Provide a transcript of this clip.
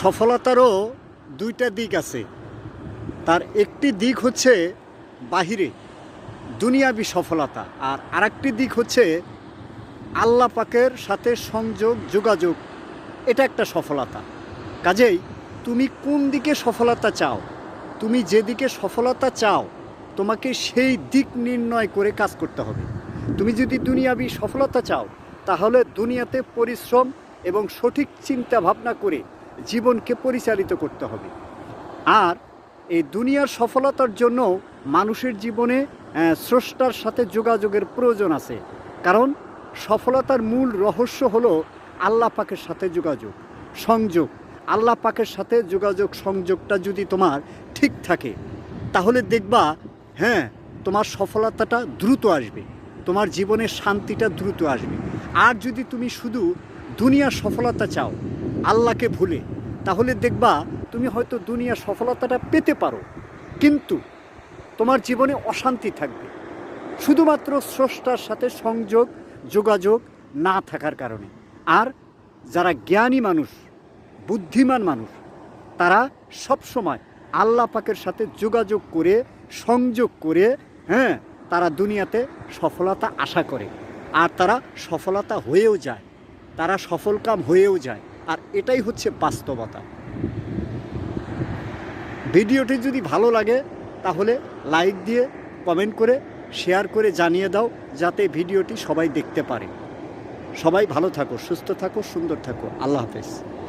সফলতারও দুইটা দিক আছে। তার একটি দিক হচ্ছে বাহিরে, দুনিয়াবি সফলতা, আর আরেকটি দিক হচ্ছে আল্লাহ পাকের সাথে সংযোগ, যোগাযোগ। এটা একটা সফলতা। কাজেই তুমি কোন দিকে সফলতা চাও, তুমি যেদিকে সফলতা চাও, তোমাকে সেই দিক নির্ণয় করে কাজ করতে হবে। তুমি যদি দুনিয়াবি সফলতা চাও তাহলে দুনিয়াতে পরিশ্রম এবং সঠিক চিন্তা ভাবনা করে জীবনকে পরিচালিত করতে হবে। আর এই দুনিয়ার সফলতার জন্য মানুষের জীবনে স্রষ্টার সাথে যোগাযোগের প্রয়োজন আছে। কারণ সফলতার মূল রহস্য হলো আল্লাহ পাকের সাথে যোগাযোগ, সংযোগ। আল্লাহ পাকের সাথে যোগাযোগ, সংযোগটা যদি তোমার ঠিক থাকে, তাহলে দেখবা হ্যাঁ তোমার সফলতাটা দ্রুত আসবে, তোমার জীবনে শান্তিটা দ্রুত আসবে। আর যদি তুমি শুধু দুনিয়ার সফলতা চাও, আল্লাহকে ভুলে, তাহলে দেখবা তুমি হয়তো দুনিয়ার সফলতাটা পেতে পারো। কিন্তু তোমার জীবনে অশান্তি থাকবে। শুধুমাত্র স্রষ্টার সাথে সংযোগ, যোগাযোগ না থাকার কারণে। আর যারা জ্ঞানী মানুষ, বুদ্ধিমান মানুষ, তারা সব সময় আল্লাহ পাকের সাথে যোগাযোগ করে, সংযোগ করে হ্যাঁ তারা দুনিয়াতে সফলতা আশা করে। আর তারা সফলতা হয়েও যায়, তারা সফলকাম হয়েও যায়। আর এটাই হচ্ছে বাস্তবতা। ভিডিওটি যদি ভালো লাগে, তাহলে লাইক দিয়ে, কমেন্ট করে, শেয়ার করে জানিয়ে দাও, যাতে ভিডিওটি সবাই দেখতে পারে। সবাই ভালো থাকো, সুস্থ থাকো, সুন্দর থাকো। আল্লাহ হাফেজ।